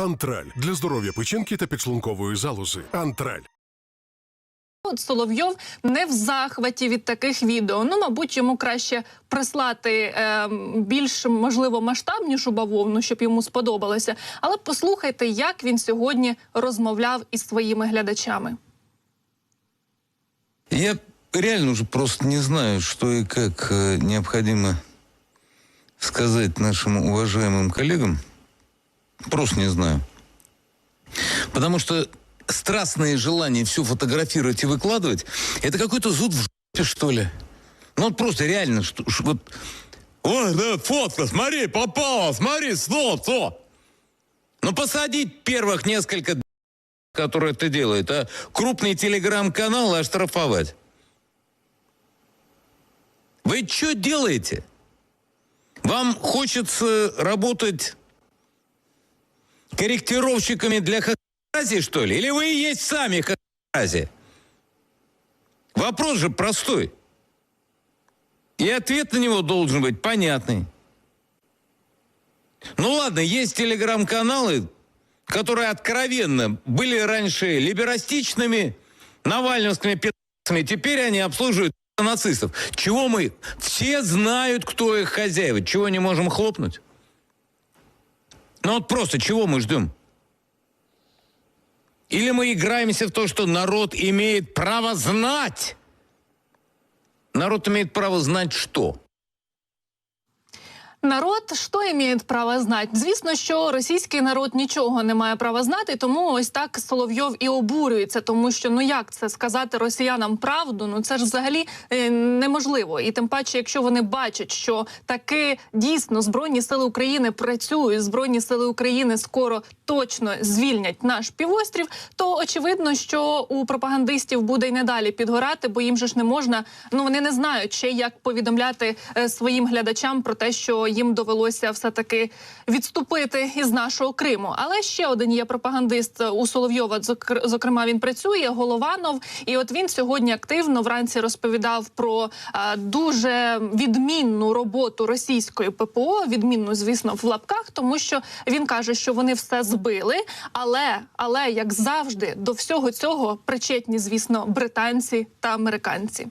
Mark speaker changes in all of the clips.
Speaker 1: Антраль для здоров'я печінки та підшлункової залози. Антраль.
Speaker 2: От Соловйов не в захваті від таких відео. Ну, мабуть, йому краще прислати е, більш можливо масштабнішу бавовну, щоб йому сподобалося. Але послухайте, як він сьогодні розмовляв із своїми глядачами.
Speaker 3: Я реально уже просто не знаю, что и как э, необходимо сказать нашим уважаемым коллегам. Просто не знаю. Потому что страстное желание все фотографировать и выкладывать, это какой-то зуд в жопе, что ли. Ну вот просто реально, что, вот... Ой, да, фотка, смотри, попала, смотри, что, что? Ну посадить первых несколько который это делает, а крупный телеграм-канал оштрафовать. Вы что делаете? Вам хочется работать корректировщиками для хахази, что ли? Или вы и есть сами хахази? Вопрос же простой. И ответ на него должен быть понятный. Ну ладно, есть телеграм-каналы, которые откровенно были раньше либерастичными, навальновскими пи***цами, теперь они обслуживают нацистов. Чего мы? Все знают, кто их хозяева. Чего не можем хлопнуть? Ну вот просто чего мы ждем? Или мы играемся в то, что народ имеет право знать? Народ имеет право знать что?
Speaker 2: Народ що має право знати? Звісно, що російський народ нічого не має права знати, тому ось так Соловйов і обурюється, тому що ну як це сказати росіянам правду? Ну це ж взагалі е, неможливо. І тим паче, якщо вони бачать, що таки дійсно збройні сили України працюють, збройні сили України скоро точно звільнять наш півострів, то очевидно, що у пропагандистів буде й надалі підгорати, бо їм же ж не можна. Ну вони не знають ще як повідомляти е, своїм глядачам про те, що їм довелося все таки відступити із нашого Криму. Але ще один є пропагандист у Соловйова. зокр- Зокрема, він працює Голованов. І от він сьогодні активно вранці розповідав про е, дуже відмінну роботу російської ППО. Відмінну, звісно, в лапках, тому що він каже, що вони все збили. Але, але як завжди, до всього цього причетні, звісно, британці та американці.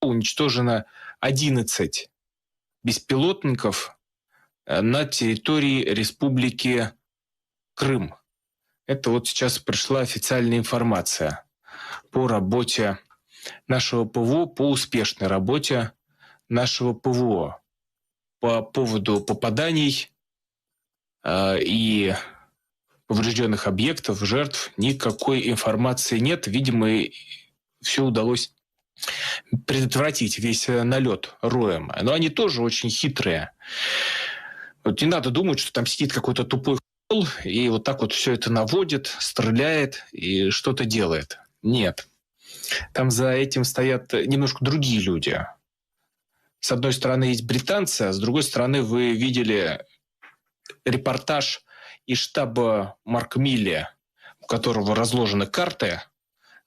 Speaker 4: уничтожено 11 беспилотников э, на территории Республики Крым. Это вот сейчас пришла официальная информация по работе нашего ПВО, по успешной работе нашего ПВО по поводу попаданий э, и поврежденных объектов, жертв никакой информации нет. Видимо, все удалось предотвратить весь э, налет роем. Но они тоже очень хитрые. Вот не надо думать, что там сидит какой-то тупой хол и вот так вот все это наводит, стреляет и что-то делает. Нет. Там за этим стоят немножко другие люди. С одной стороны есть британцы, а с другой стороны вы видели репортаж из штаба Марк Милли, у которого разложены карты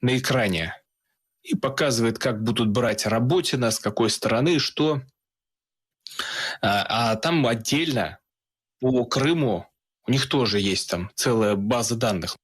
Speaker 4: на экране и показывает, как будут брать Работина, с какой стороны, что. А, а там отдельно по Крыму у них тоже есть там целая база данных.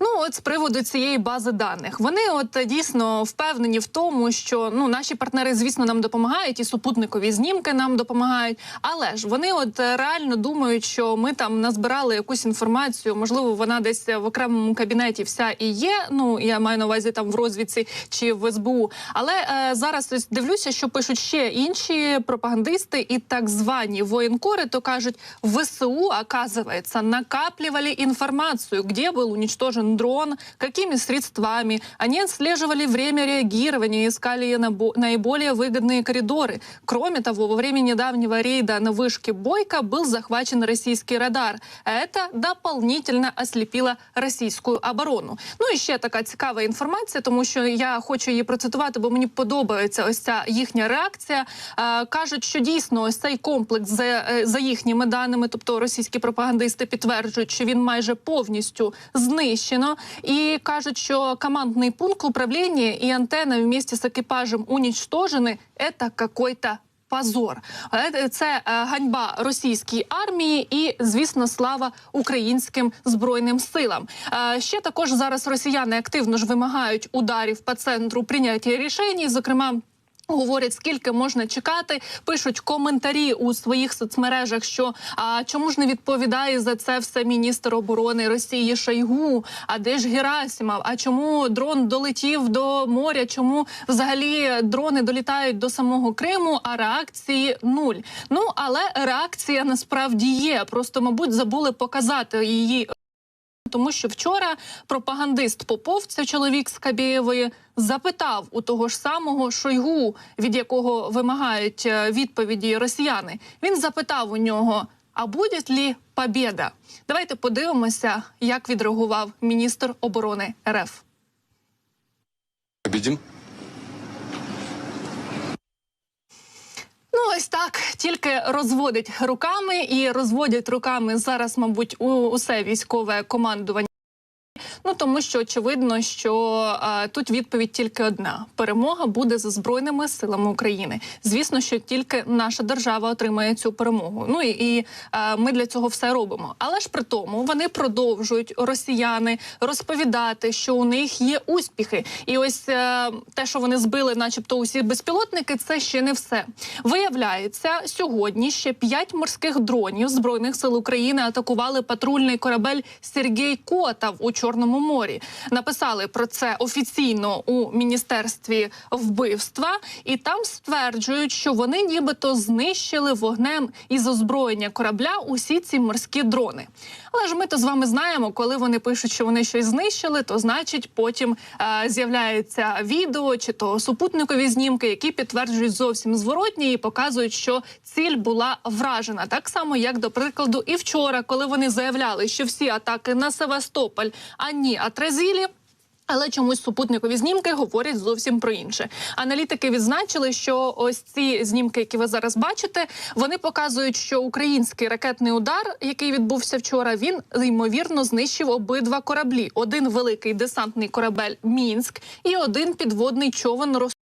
Speaker 2: Ну, от з приводу цієї бази даних, вони от е, дійсно впевнені в тому, що ну наші партнери, звісно, нам допомагають, і супутникові знімки нам допомагають. Але ж вони от е, реально думають, що ми там назбирали якусь інформацію. Можливо, вона десь в окремому кабінеті вся і є. Ну я маю на увазі там в розвідці чи в СБУ. Але е, зараз ось дивлюся, що пишуть ще інші пропагандисти і так звані воєнкори, то кажуть, ВСУ, оказывается, накапливали информацию, где был уничтожен дрон, какими средствами. Они отслеживали время реагирования, искали набо- наиболее выгодные коридоры. Кроме того, во время недавнего рейда на вышке Бойко был захвачен российский радар. А Это дополнительно ослепило російську оборону. Ну і ще така цікава інформація, тому що я хочу її процитувати, бо мені подобається ось ця їхня реакція. Е, кажуть, що дійсно ось цей комплекс за, е, за їхніми даними, тобто російські пропагандисти підтверджують, що він майже повністю знищено, і кажуть, що командний пункт управління і антенна вместе з екіпажем уничтожені. Це какой-то позор. Е, Це е, ганьба російській армії і, звісно, слава українським збройним силам. Е, Ще також зараз росіяни активно ж вимагають ударів по центру прийняття рішень, зокрема. Говорять, скільки можна чекати, пишуть коментарі у своїх соцмережах, що а чому ж не відповідає за це все міністр оборони Росії Шойгу? А де ж Герасимов? А чому дрон долетів до моря? Чому взагалі дрони долітають до самого Криму? А реакції нуль. Ну але реакція насправді є. Просто, мабуть, забули показати її тому що вчора пропагандист Попов, це чоловік з Кабєєвої, запитав у того ж самого Шойгу, від якого вимагають е, відповіді росіяни. Він запитав у нього: а буде лі побєда? Давайте подивимося, як відреагував міністр оборони РФ.
Speaker 5: Победим?
Speaker 2: Ну, ось так тільки розводить руками і розводять руками зараз, мабуть, усе військове командування. Ну тому що очевидно, що е, тут відповідь тільки одна: перемога буде за збройними силами України. Звісно, що тільки наша держава отримає цю перемогу. Ну і, і е, ми для цього все робимо. Але ж при тому вони продовжують росіяни розповідати, що у них є успіхи, і ось е, те, що вони збили, начебто, усі безпілотники, це ще не все. Виявляється, сьогодні ще п'ять морських дронів збройних сил України атакували патрульний корабель Сергій Котав у Чорному морі. Написали про це офіційно у міністерстві вбивства, і там стверджують, що вони нібито знищили вогнем із озброєння корабля усі ці морські дрони. Але ж ми то з вами знаємо, коли вони пишуть, що вони щось знищили, то значить потім е, з'являється відео чи то супутникові знімки, які підтверджують зовсім зворотні і показують, що ціль була вражена. Так само, як до прикладу, і вчора, коли вони заявляли, що всі атаки на Севастополь ані Атрезілі. Але чомусь супутникові знімки говорять зовсім про інше. Аналітики відзначили, що ось ці знімки, які ви зараз бачите, вони показують, що український ракетний удар, який відбувся вчора, він ймовірно знищив обидва кораблі: один великий десантний корабель Мінськ і один підводний човен Рос.